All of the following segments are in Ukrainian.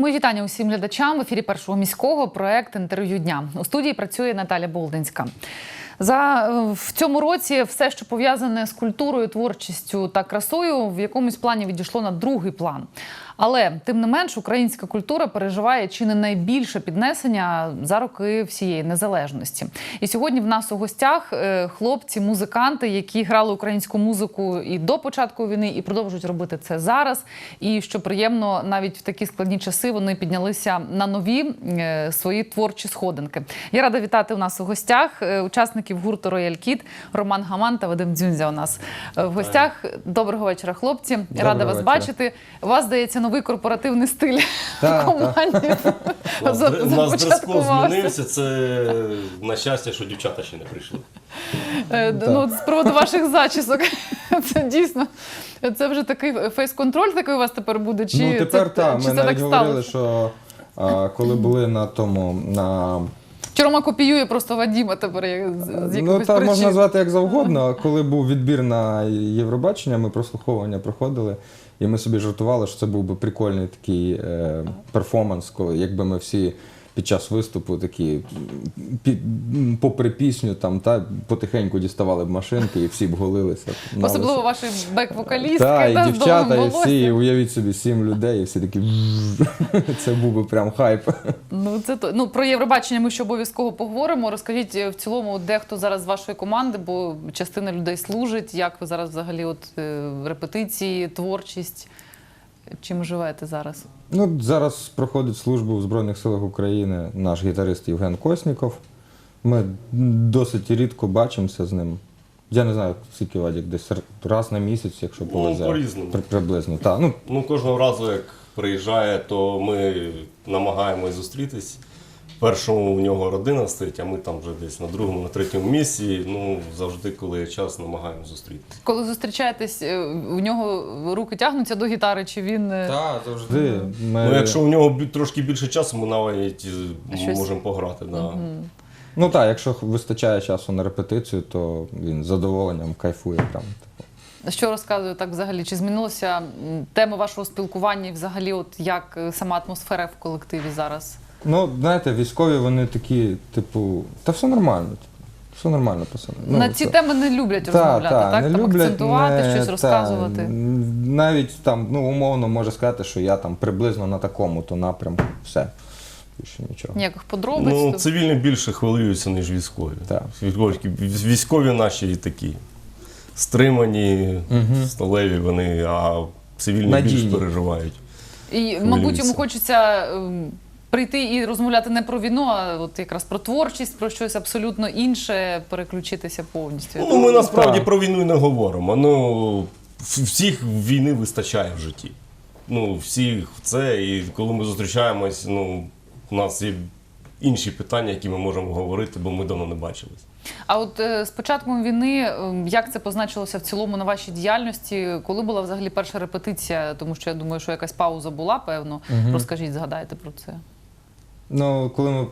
Мої вітання усім глядачам в ефірі першого міського проект інтерв'ю дня. У студії працює Наталя Болдинська. За е, в цьому році все, що пов'язане з культурою, творчістю та красою, в якомусь плані відійшло на другий план. Але тим не менш, українська культура переживає чи не найбільше піднесення за роки всієї незалежності. І сьогодні в нас у гостях е, хлопці, музиканти, які грали українську музику і до початку війни, і продовжують робити це зараз. І що приємно, навіть в такі складні часи вони піднялися на нові е, свої творчі сходинки. Я рада вітати у нас у гостях е, учасників гурту Рояль Кіт Роман Гаман та Вадим Дзюнзя. У нас в гостях. Доброго вечора, хлопці. рада Доброго вас вечора. бачити. Вас здається новий корпоративний стиль Так, в команді. У нас, дрес-код змінився. Це на щастя, що дівчата ще не прийшли. Е, Ну, з приводу ваших зачісок. Це дійсно. Це вже такий фейс-контроль такий у вас тепер буде? Чи ну тепер так. Ми навіть так говорили, що а, коли були на тому на Чи копіює просто Вадіма тепер як- з, з ну якихось так причин? можна назвати як завгодно. Коли був відбір на Євробачення, ми прослуховування проходили, і ми собі жартували, що це був би прикольний такий е, перформанс, коли якби ми всі. Під час виступу такі пі- м, попри пісню там та потихеньку діставали б машинки і всі б голилися. Особливо ваші бек-вокалістки. Та, і та, дівчата, і всі, волоссям. уявіть собі, сім людей, і всі такі. Це був би прям хайп. Ну, це то. Ну, про Євробачення ми ще обов'язково поговоримо. Розкажіть е, в цілому, де хто зараз з вашої команди, бо частина людей служить. Як ви зараз взагалі от е, репетиції, творчість? Чим живете зараз? Ну, зараз проходить службу в Збройних силах України наш гітарист Євген Косніков. Ми досить рідко бачимося з ним. Я не знаю, скільки Вадік, десь раз на місяць, якщо повезе. по-різному. При- приблизно. Та, ну, Ну, кожного разу, як приїжджає, то ми намагаємось зустрітись. Першому у нього родина стоїть, а ми там вже десь на другому, на третьому місці. Ну, завжди, коли є час, намагаємось зустрітись. Коли зустрічаєтесь, е, у нього руки тягнуться до гітари, чи він. е, так, завжди. Ми... Ну, якщо у нього трошки більше часу, ми навіть е, Щось- можемо пограти. Да. Ну так, якщо вистачає часу на репетицію, то він з задоволенням кайфує прям. Що розказує так взагалі? Чи змінилося м, тема вашого спілкування і взагалі, от як е, сама атмосфера в колективі зараз? Ну, знаєте, військові вони такі, типу, та все нормально. типу, Все нормально, пацани. Ну, На ці це- теми не люблять Та, розмовляти, та, так? не там люблять, акцентувати, не- щось та, розказувати. Навіть там, ну, умовно може сказати, що я там приблизно на такому-то напрямку. Все. Більше нічого. Ніяких подробиць. Ну, то- цивільні більше хвилюються, ніж військові. Так. Військові, військові наші такі стримані, Мгм. сталеві вони, а цивільні Надійні. більш переживають. І, мабуть, хвилюються. йому хочеться ем, прийти і розмовляти не про війну, а от якраз про творчість, про щось абсолютно інше, переключитися повністю. Ну, ми насправді так. про війну і не говоримо. Ну, всіх війни вистачає в житті. Ну, всіх це. І коли ми зустрічаємось, ну, у нас є інші питання, які ми можемо говорити, бо ми давно не бачились. А от е, з початком війни, ем, як це позначилося в цілому на вашій діяльності? Коли була взагалі перша репетиція? Тому що я думаю, що якась пауза була, певно. Мгм. Розкажіть, згадайте про це. Ну, коли ми,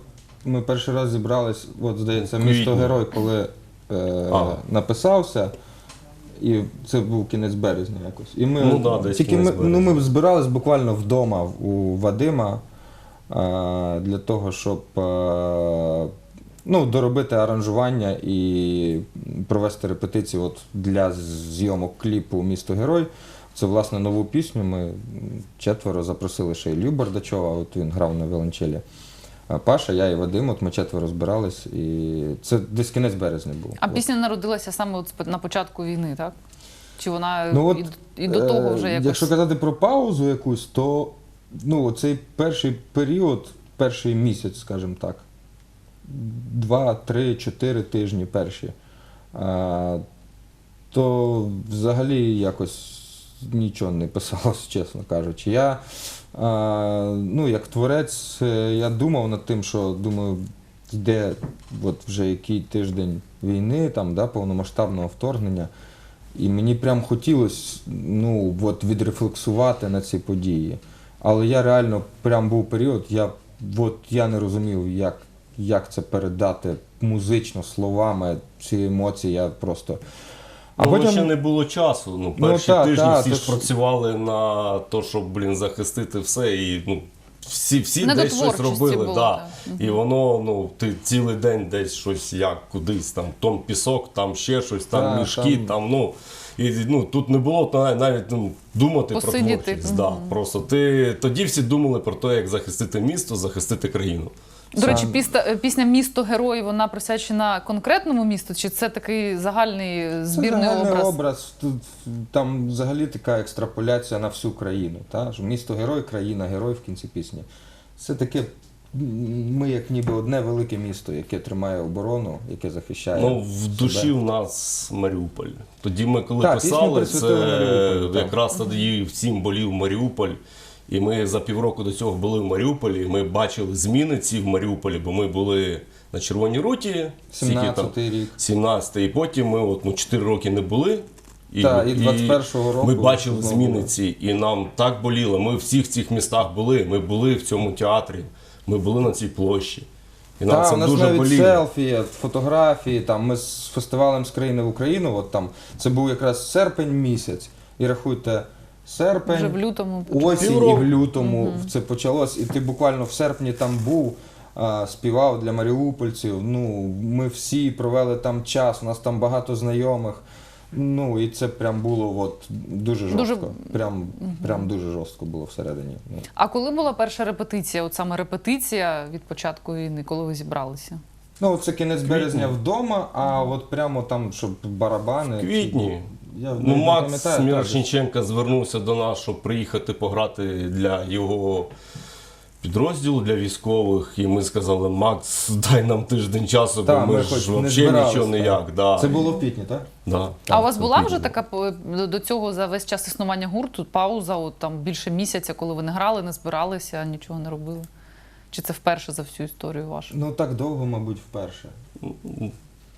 ми перший раз зібрались, от здається, місто. Герой, коли е, А. написався. І це був кінець березня якось. І ми, Ну да, десь тільки ми, кінець ну, ми збирались буквально вдома у Вадима е, для того, щоб е, ну, доробити аранжування і провести репетицію от для зйомок кліпу Місто Герой. Це, власне, нову пісню. Ми четверо запросили ще Ілью Бардачова, от він грав на віолончелі. Паша, я і Вадим, от ми четверо збирались, і це десь кінець березня був. А От. пісня народилася саме от на початку війни, так? Чи вона Ну, от, і, і до того вже Е, якось. Якщо казати про паузу якусь, то ну, цей перший період, перший місяць, скажімо так, два, три, чотири тижні перші, то взагалі якось нічого не писалось, чесно кажучи. Я, ну, як творець, е, я думав над тим, що думаю, йде от вже який тиждень війни, там, да, повномасштабного вторгнення. І мені прям хотілося ну, от відрефлексувати на ці події. Але я реально прям був період, я, от, я не розумів, як, як це передати музично словами, ці емоції. Я просто. А потім... ще не було часу. Ну, Ну, перші та, тижні та, всі то ж ж- працювали на те, щоб блін, захистити все. І ну, всі, всі десь щось робили. було, да. так. І воно, ну, ти цілий день десь щось як кудись, там том пісок, там ще щось, там Так, мішки, там- там, ну. І ну, тут не було навіть, ну, думати Посидіти. про творчість. Да. Просто ти тоді всі думали про те, як захистити місто, захистити країну. До речі, пісня, пісня Місто герой вона присвячена конкретному місту, чи це такий загальний Це збірний загальний образ? образ. Тут там взагалі така екстраполяція на всю країну. Та? Місто герой, країна герой в кінці пісні. Це таке. Ми як ніби одне велике місто, яке тримає оборону, яке захищає. Ну, в душі себе. в нас Маріуполь. Тоді ми, коли Так, писали, це Маріуполю, так. якраз тоді всім болів Маріуполь. І ми за півроку до цього були в Маріуполі. і Ми бачили зміни ці в Маріуполі, бо ми були на Червоній руті, скільки там, 17-й рік. 17 і потім ми от, ну, 4 роки не були. І, Та, і 21-го року ми бачили знову зміни ці, і нам так боліло. Ми в всіх цих містах були. Ми були в цьому театрі, ми були на цій площі. І нам Так, це у нас дуже навіть боліло. селфі, є, фотографії. Там, ми з фестивалем з країни в Україну, от там, це був якраз серпень місяць. І рахуйте, серпень, Вже в лютому. осінь і в лютому це почалось. І ти буквально в серпні там був, а, співав для маріупольців. Ну, ми всі провели там час, у нас там багато знайомих. Ну, і це прям було от, дуже Дуже- жорстко. Прям, прям дуже жорстко було всередині. Ну. А коли була перша репетиція? От саме репетиція від початку війни, коли ви зібралися? Ну, це кінець березня вдома, а от прямо там, щоб барабани. В квітні. Я Ну, не Макс пам'ятаю, так. Мірошніченка звернувся до нас, щоб приїхати пограти для його підрозділу для військових. І ми сказали, Макс, дай нам тиждень часу, бо Так, ми, ми ж не взагалі збирались, нічого так. ніяк. Да. Це було в квітні, так? Да. а Так, у вас була вже така до- до цього за весь час існування гурту пауза, от там більше місяця, коли ви не грали, не збиралися, нічого не робили? Чи це вперше за всю історію вашу? Ну так довго, мабуть, вперше.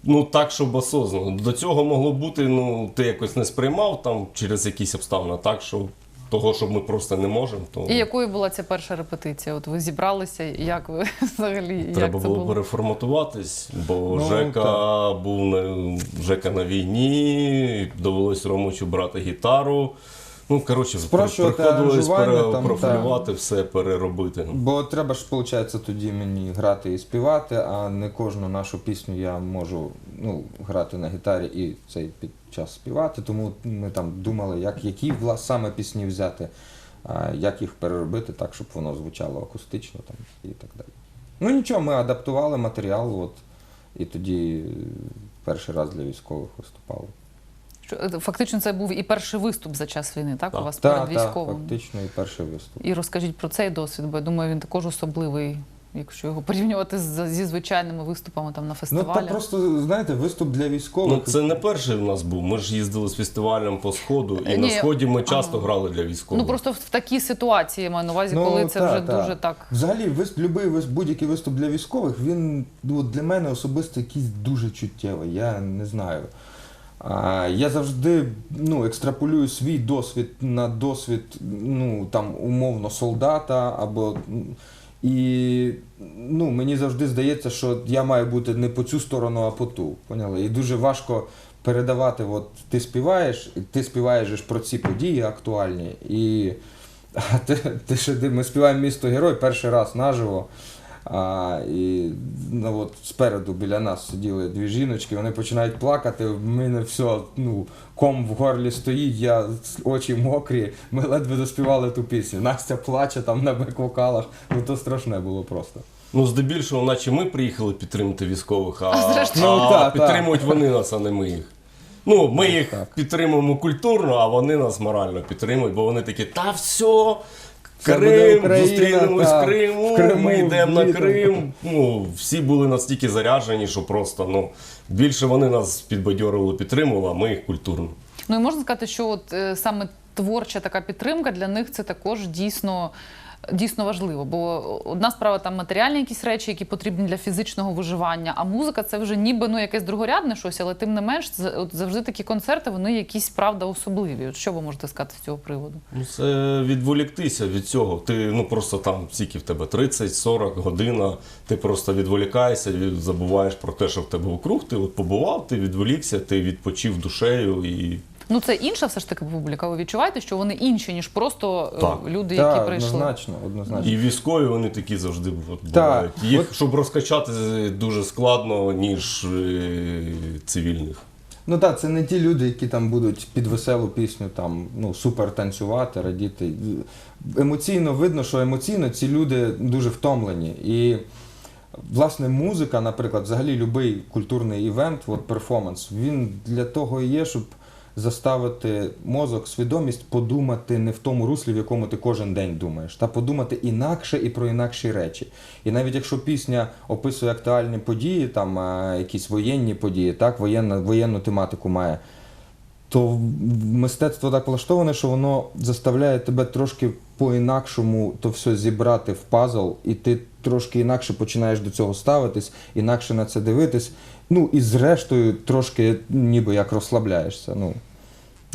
Ну так, щоб осознано. До цього могло бути, ну, ти якось не сприймав там через якісь обставини, а так, що того, що ми просто не можемо, то І якою була ця перша репетиція? От ви зібралися, як ви взагалі як треба це було було? переформатуватись, бо Ну, Жека був на Жека на війні, довелось Ромучу брати гітару. Ну, коротше, Спрощувати приходилось аранжування там, профілювати все, переробити. Бо треба ж, виходить, тоді мені грати і співати, а не кожну нашу пісню я можу ну, грати на гітарі і цей під час співати. Тому ми там думали, як, які вла- саме пісні взяти, а, як їх переробити так, щоб воно звучало акустично там, і так далі. Ну нічого, ми адаптували матеріал, от, і тоді перший раз для військових виступали. Що, е, Фактично, це був і перший виступ за час війни, так? Так. У вас Так, перед так, військовим. фактично, і перший виступ. І розкажіть про цей досвід, бо я думаю, він також особливий, якщо його порівнювати з, зі звичайними виступами там на Ну, фестивалях. та просто, знаєте, виступ для військових. Ну, це не перший у нас був. Ми ж їздили з фестивалем по сходу, і Е, на сході ми часто ага. грали для військових. Ну просто в, в такій ситуації я маю на увазі, Ну, коли це та, вже та. дуже так. Взагалі, вис, любий вис, будь-який виступ для військових, він ну, для мене особисто якийсь дуже чуттєвий. Я не знаю. Я завжди ну, екстраполюю свій досвід на досвід ну, там, умовно солдата або. І ну, мені завжди здається, що я маю бути не по цю сторону, а по ту. Поняли? І дуже важко передавати, от ти співаєш, ти співаєш про ці події актуальні. І а ти, ти- ми співаємо місто герой перший раз наживо. А, і ну, от спереду біля нас сиділи дві жіночки, вони починають плакати. В мене все, ну, ком в горлі стоїть, я очі мокрі. Ми ледве доспівали ту пісню. Настя плаче там на бек-вокалах. Ну то страшне було просто. Ну, здебільшого, наче ми приїхали підтримати військових, а, А. Ну, а та, та. підтримують вони нас, а не ми їх. Ну, ми їх так. підтримуємо культурно, а вони нас морально підтримують, бо вони такі, та все, Крим, зустрінемось в Криму, в Криму, ми йдемо на. Крим. Ну, всі були настільки заряджені, що просто ну, більше вони нас підбадьорили, підтримували, а ми їх культурно. Ну і можна сказати, що от е, саме творча така підтримка для них це також дійсно. Дійсно важливо, бо одна справа там матеріальні якісь речі, які потрібні для фізичного виживання, а музика це вже ніби ну якесь другорядне щось, але тим не менш, от завжди такі концерти, вони якісь правда особливі. От що ви можете сказати з цього приводу? Ну, це відволіктися від цього. Ти ну просто там скільки в тебе 30-40 година. Ти просто відволікаєшся, забуваєш про те, що в тебе вокруг. Ти от побував, ти відволікся, ти відпочив душею і Ну це інша все ж таки публіка. Ви відчуваєте, що вони інші, ніж просто е, Так. люди, Так, які прийшли. однозначно, однозначно. І військові вони такі завжди от Так. Їх, от- щоб розкачати, дуже складно, ніж е, цивільних. Ну так, це не ті люди, які там будуть під веселу пісню там ну супер танцювати, радіти. Емоційно видно, що емоційно ці люди дуже втомлені. І власне музика, наприклад, взагалі будь-який культурний івент, от перформанс, він для того і є, щоб заставити мозок, свідомість подумати не в тому руслі, в якому ти кожен день думаєш, та подумати інакше і про інакші речі. І навіть якщо пісня описує актуальні події, там е, якісь воєнні події, так, воєнна, воєнну тематику має, то мистецтво так влаштоване, що воно заставляє тебе трошки по-інакшому то все зібрати в пазл, і ти трошки інакше починаєш до цього ставитись, інакше на це дивитись. Ну і зрештою трошки ніби як розслабляєшся. Ну,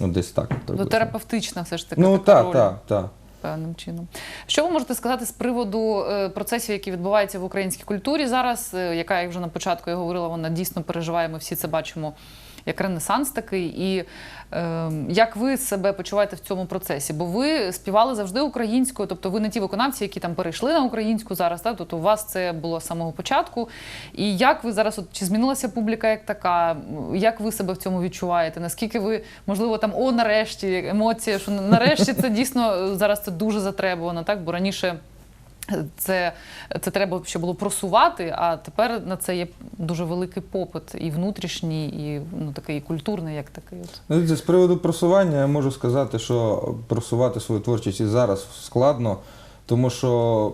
от десь так. Ну, терапевтична все ж таки. Ну так, так, так. певним чином. Що ви можете сказати з приводу е, процесів, які відбуваються в українській культурі зараз, е, яка, як вже на початку я говорила, вона дійсно переживає, ми всі це бачимо як ренесанс такий. І е, як ви себе почуваєте в цьому процесі? Бо ви співали завжди українською, тобто ви не ті виконавці, які там перейшли на українську зараз, так? тобто у вас це було з самого початку. І як ви зараз, от, чи змінилася публіка як така? Як ви себе в цьому відчуваєте? Наскільки ви, можливо, там о, нарешті емоція, що нарешті це дійсно е, зараз це дуже затребувано, так? Бо раніше. Це, це треба ще було просувати, а тепер на це є дуже великий попит і внутрішній, і ну такий і культурний, як такий. От. Ну, з приводу просування я можу сказати, що просувати свою творчість і зараз складно, тому що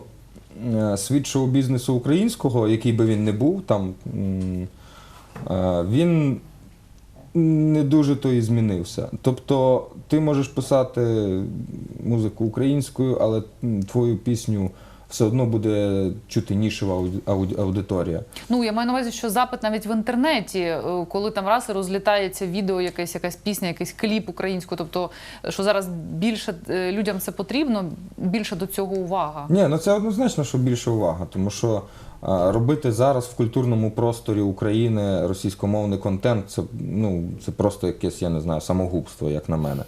е, світ шоу-бізнесу українського, який би він не був, там е, він не дуже то і змінився. Тобто ти можеш писати музику українською, але твою пісню все одно буде чути нішева аудиторія. Ну я маю на увазі, що запит навіть в інтернеті, е, коли там раз розлітається відео, якась якась пісня, якийсь кліп українською, тобто що зараз більше е, людям це потрібно, більше до цього увага. Ні, ну це однозначно, що більше увага, тому що робити зараз в культурному просторі України російськомовний контент це, ну, це просто якесь, я не знаю, самогубство, як на мене.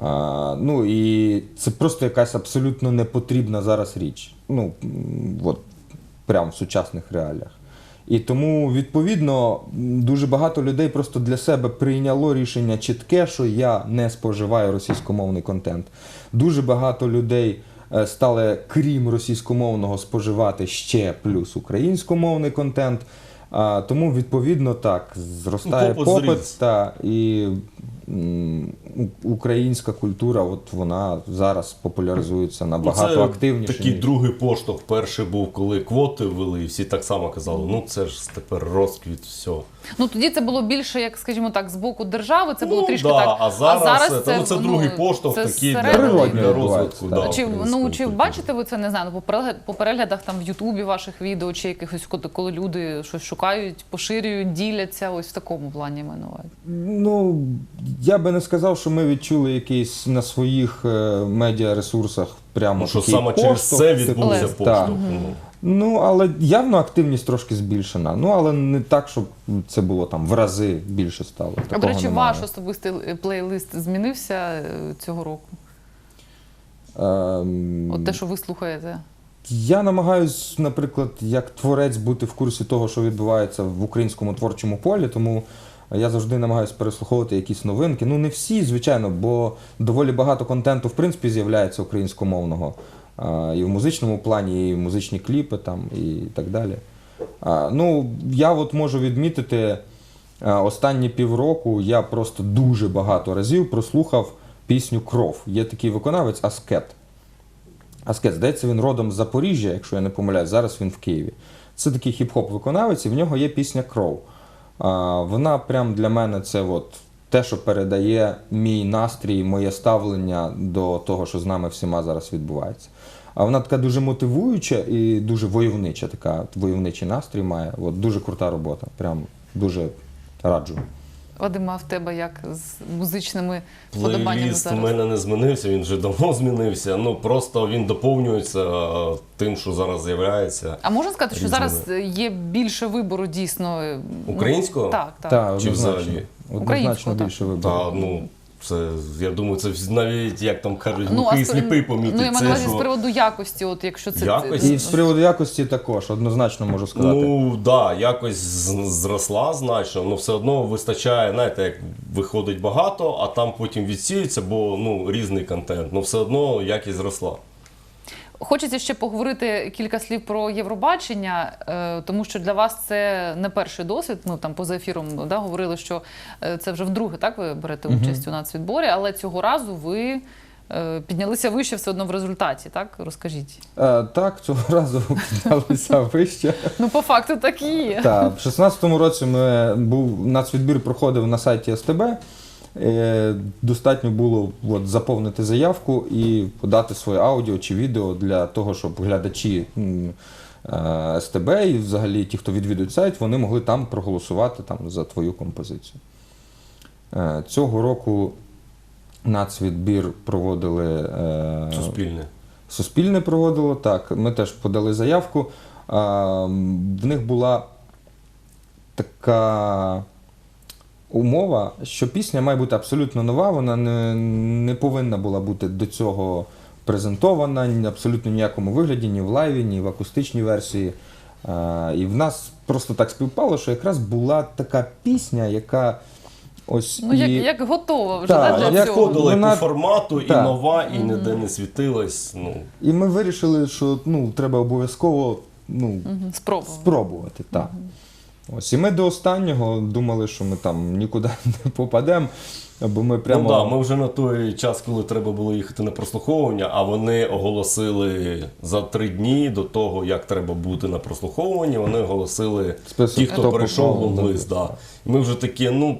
А, ну і це просто якась абсолютно непотрібна зараз річ. Ну, от, прямо в сучасних реаліях. І тому, відповідно, дуже багато людей просто для себе прийняло рішення чітке, що я не споживаю російськомовний контент. Дуже багато людей е, стали, крім російськомовного, споживати ще плюс українськомовний контент. А, тому, відповідно, так, зростає Попит попит, та, і м, українська культура, от вона зараз популяризується набагато Ну, це активніше. Такий ніж- другий поштовх. Перший був, коли квоти ввели, і всі так само казали, ну це ж тепер розквіт, все. Ну тоді це було більше, як скажімо так, з боку держави. Це було Ну, трішки да, так. а зараз це- ну, це другий поштовх це такий для- для розвитку. так. да, Чи, ну, чи бачите ви це, не знаю, ну, по по переглядах там в Ютубі ваших відео, чи якихось, коли- коли люди щось шукають, поширюють, діляться, ось в такому плані мене. Ну, я би не сказав, що ми відчули якийсь на своїх е, медіаресурсах прямо Ну, що такий саме через поштовх, це відбувся Лес. поштовх. так. ну. Ну, але явно активність трошки збільшена. Ну, але не так, щоб це було там в рази більше стало. А, Такого до речі, немає. ваш особистий плейлист змінився е, цього року? Ем, От те, що ви слухаєте. Я намагаюсь, наприклад, як творець бути в курсі того, що відбувається в українському творчому полі, тому я завжди намагаюся переслуховувати якісь новинки. Ну, не всі, звичайно, бо доволі багато контенту, в принципі, з'являється українськомовного. І в музичному плані, і музичні кліпи там, і так далі. Ну, я от можу відмітити, останні півроку я просто дуже багато разів прослухав пісню Кров. Є такий виконавець Аскет. Аскет, здається, він родом з Запоріжжя, якщо я не помиляюсь, зараз він в Києві. Це такий хіп-хоп виконавець, і в нього є пісня Кров. Вона прям для мене це от те, що передає мій настрій, моє ставлення до того, що з нами всіма зараз відбувається. А вона така дуже мотивуюча і дуже войовнича, така войовничий настрій має. От, дуже крута робота. Прям дуже раджу. Вадима, в тебе як з музичними вподобаннями зараз? у мене не змінився, він вже давно змінився. Ну просто він доповнюється тим, що зараз з'являється. А можна сказати, що Різними. зараз є більше вибору дійсно е, ну, Українського? Так, так. Та, Чи взагалі? Однозначно Українського, більше вибору. Та ну Це, я думаю, це навіть, як там кажуть, а глухий, з- сліпий помітить. Ну, я маю на увазі з приводу якості, от якщо це Якості? І з приводу якості також однозначно можу сказати. Ну так, да, якось зросла значно, але все одно вистачає, знаєте, як виходить багато, а там потім відсіюється, бо ну, різний контент. Ну все одно якість зросла. Хочеться ще поговорити кілька слів про Євробачення, е, тому що для вас це не перший досвід. Ми там поза ефіром да, говорили, що е, це вже вдруге, так ви берете участь у нацвідборі, але цього разу ви е, піднялися вище все одно в результаті. Так розкажіть. Е, так, цього разу піднялися вище. Ну, по факту так і є. Так, в 16-му році ми був нацвідбір проходив на сайті СТБ. Е, Достатньо було от, заповнити заявку і подати своє аудіо чи відео для того, щоб глядачі е, СТБ і взагалі ті, хто відвідують сайт, вони могли там проголосувати там, за твою композицію. Е, Цього року нацвідбір проводили Суспільне. Суспільне проводило, так. Ми теж подали заявку. В них була така умова, що пісня має бути абсолютно нова, вона не, не повинна була бути до цього презентована ні- абсолютно ніякому вигляді, ні в лайві, ні в акустичній версії. А, І в нас просто так співпало, що якраз була така пісня, яка ось. Ну, як, і... як готова вже Так, да, як для цього. входила Вона- по формату, і нова, і ніде не світилась. Ну, І ми вирішили, що ну, треба обов'язково ну, Мгм, Спробував. спробувати. Так. Ось, і ми до останнього думали, що ми там нікуди не попадемо, бо ми прямо. Ну да, ми вже на той час, коли треба було їхати на прослуховування, а вони оголосили за три дні до того, як треба бути на прослуховуванні, вони оголосили Список, ті, хто прийшов попав, в лист. Да. Ми вже такі, ну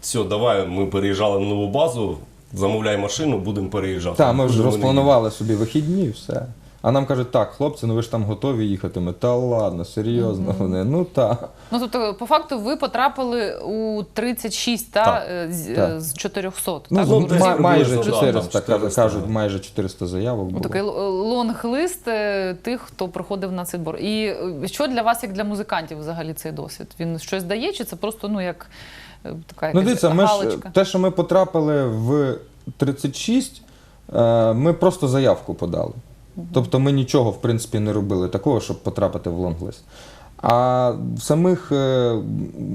все, давай, ми переїжджали на нову базу, замовляй машину, будемо переїжджати. Так, ми вже розпланували собі вихідні, все. А нам кажуть, так, хлопці, ну ви ж там готові їхати. Ми, та ладно, серйозно. Вони, ну так. Ну, тобто, по факту, ви потрапили у 36 та, Так, е, з, е, з 400. Ну, так? ну, ма- десь майже 400, там 400, кажуть, майже 400 заявок Ну, було. Такий лонг-лист е, тих, хто проходив на цей збор. І е, що для вас, як для музикантів, взагалі цей досвід? Він щось дає, чи це просто ну як е, така Ну, дивіться, ми ж, те, що ми потрапили в 36, е, ми просто заявку подали. Тобто ми нічого, в принципі, не робили такого, щоб потрапити в лонглист. А самих е,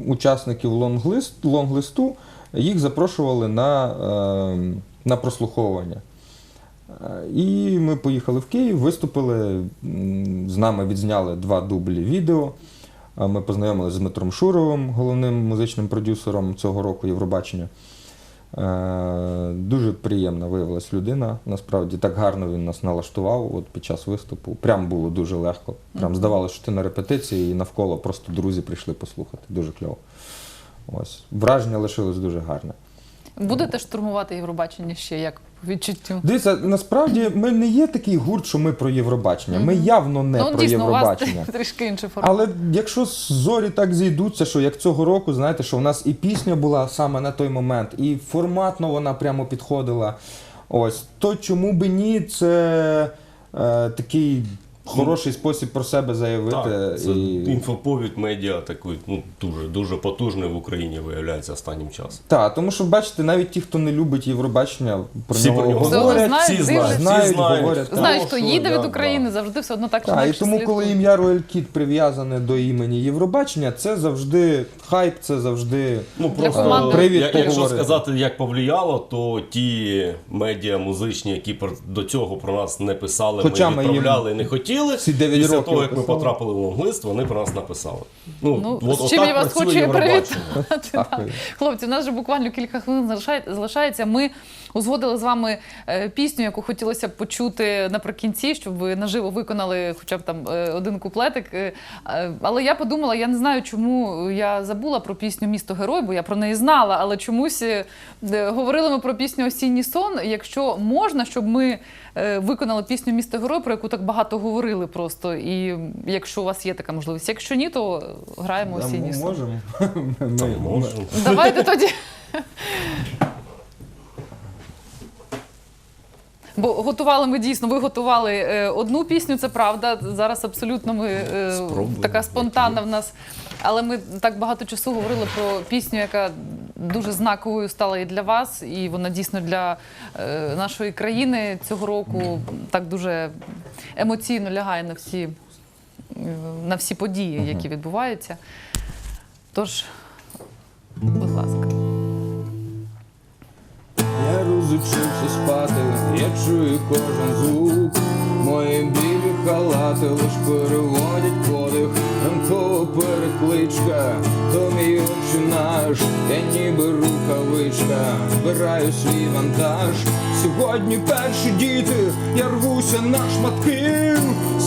учасників лонглист, лонглисту їх запрошували на, е, на прослуховування. Е, І ми поїхали в Київ, виступили, з нами відзняли два дублі відео. Ми познайомилися з Дмитром Шуровим, головним музичним продюсером цього року Євробачення. Е, Дуже приємна виявилась людина. Насправді так гарно він нас налаштував от під час виступу. Прям було дуже легко. Прям здавалося, що ти на репетиції і навколо просто друзі прийшли послухати. Дуже кльово. Ось. Враження лишилось дуже гарне. Будете штурмувати Євробачення ще як відчуттю? Дивіться, насправді ми не є такий гурт, що ми про Євробачення. Ми явно не ну, про дійсно, у вас Євробачення. трішки інший формат. Але якщо зорі так зійдуться, що як цього року, знаєте, що в нас і пісня була саме на той момент, і форматно вона прямо підходила. Ось, то чому би ні, це е, такий хороший спосіб про себе заявити. Так, це і... інфоповід медіа такий, ну, дуже, дуже потужний в Україні виявляється останнім часом. Так, тому що бачите, навіть ті, хто не любить Євробачення, про Всі нього про нього говорять. знають, всі знають, Знають, знають. говорять. Знаєш, хто що їде від України, да. завжди все одно так чи Так, і тому, коли ім'я Рояль Кіт прив'язане до імені Євробачення, це завжди хайп, це завжди Ну, просто. Привід я- якщо сказати, як повлияло, то ті медіа музичні, які до цього про нас не писали, Хоча ми ми їм не хотіли. Всі дев'ять Після років того, як ми писали. потрапили в лонглист, вони про нас написали. Ну, Ну, от- з чим отак я вас працює хочу Євробачення. привітати. Хлопці, у нас вже буквально кілька хвилин залишає- залишається. Ми узгодили з вами е, пісню, яку хотілося б почути наприкінці, щоб ви наживо виконали хоча б там е, один куплетик. Е, е, Але я подумала, я не знаю, чому я забула про пісню Місто Герой, бо я про неї знала, але чомусь е, говорили ми про пісню Осінній сон. Якщо можна, щоб ми е, виконали пісню Місто Герой, про яку так багато говорили просто. І якщо у вас є така можливість, якщо ні, то граємо Да, осінній ми можемо. Ми- можемо. Давайте тоді. Бо готували ми дійсно, ви готували е, одну пісню, це правда. Зараз абсолютно ми е, така спонтанна в нас Але ми так багато часу говорили про пісню, яка дуже знаковою стала і для вас, і вона дійсно для е, нашої країни цього року так дуже емоційно лягає на всі, е, на всі події, які відбуваються. Тож, будь ласка. Я розучився спати, я чую кожен звук. Мої білі халати лиш переводять подих, ранкова перекличка, то мій отче наш, я ніби рукавичка, збираю свій вантаж. Сьогодні перші діти, я рвуся на шматки,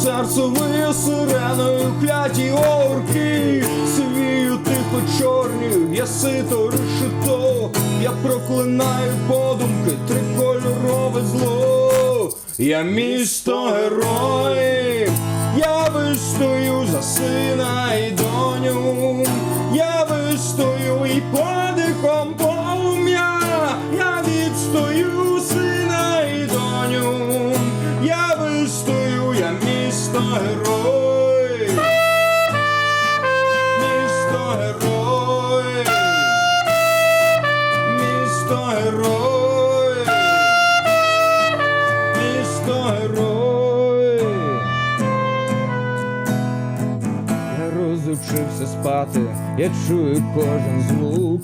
серце виє сиреною, кляті орки, сивію тихо чорні, я сито решето, я проклинаю подумки, трикольорове зло. Я місто героїв, я вистою за сина і доню, я вистою і подихом спати, я чую кожен звук.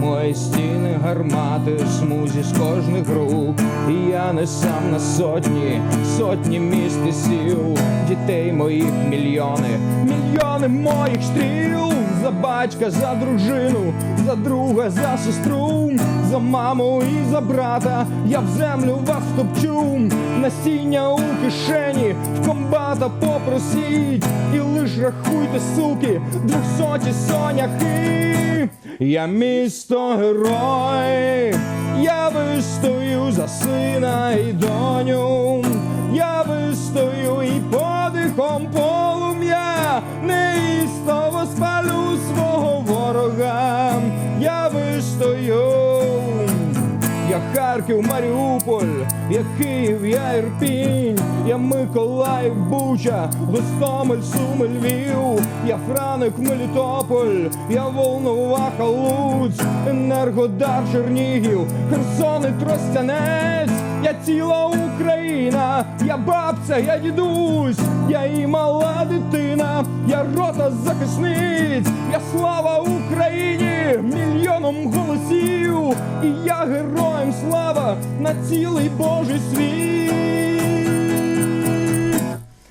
Мої стіни гармати, смузі з кожних рук. І я не сам на сотні, сотні міст і сіл. Дітей моїх мільйони, мільйони моїх стріл. За батька, за дружину, за друга, за сестру, за маму і за брата. Я в землю вас топчу, насіння у кишені, в комбата попросіть, і лиш рахуйте, суки, двохсоті соняхи. Я місто герой, я вистою за сина і доню, я вистою і подихом полум'я, неістово спалю свого ворога, я вистою. Я Харків, Маріуполь, я Київ, я Ірпінь, я Миколаїв, Буча, Гостомель, Суми, Львів, я Франик, Мелітополь, я Волноваха, Луць, Енергодар, Чернігів, Херсон і Тростянець, я ціла Україна, я бабця, я дідусь, я і мала дитина, я рота захисниць, я слава Україні, мільйоном голосів, і я героям слава на цілий Божий світ.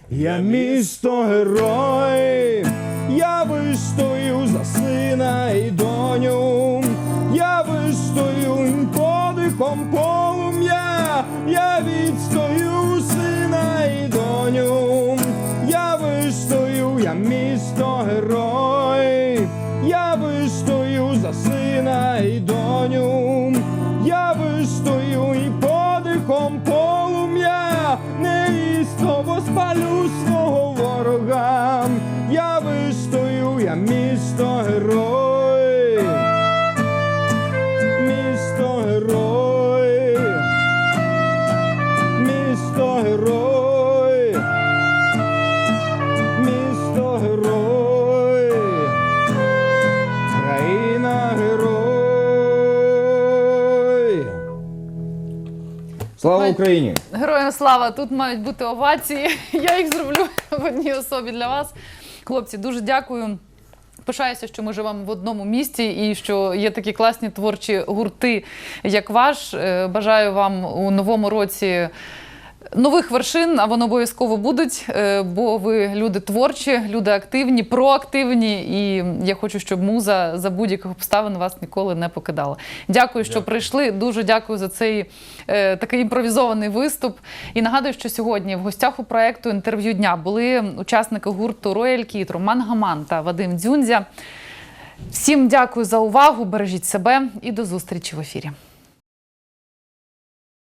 Я місто герой, я вистою за сина і доню, я вистою подихом Слава Україні! Героям слава! Тут мають бути овації. Я їх зроблю в одній особі для вас. Хлопці, дуже дякую. Пишаюся, що ми живемо в одному місті і що є такі класні творчі гурти, як ваш. Е, Бажаю вам у новому році нових вершин, а вони обов'язково будуть, е, бо ви люди творчі, люди активні, проактивні. І я хочу, щоб муза за будь-яких обставин вас ніколи не покидала. Дякую, що Дякую. прийшли. Дуже дякую за цей е, такий імпровізований виступ. І нагадую, що сьогодні в гостях у проекту інтерв'ю дня були учасники гурту Рояль Кіт, Роман Гаман та Вадим Дзюнзя. Всім дякую за увагу. Бережіть себе і до зустрічі в ефірі.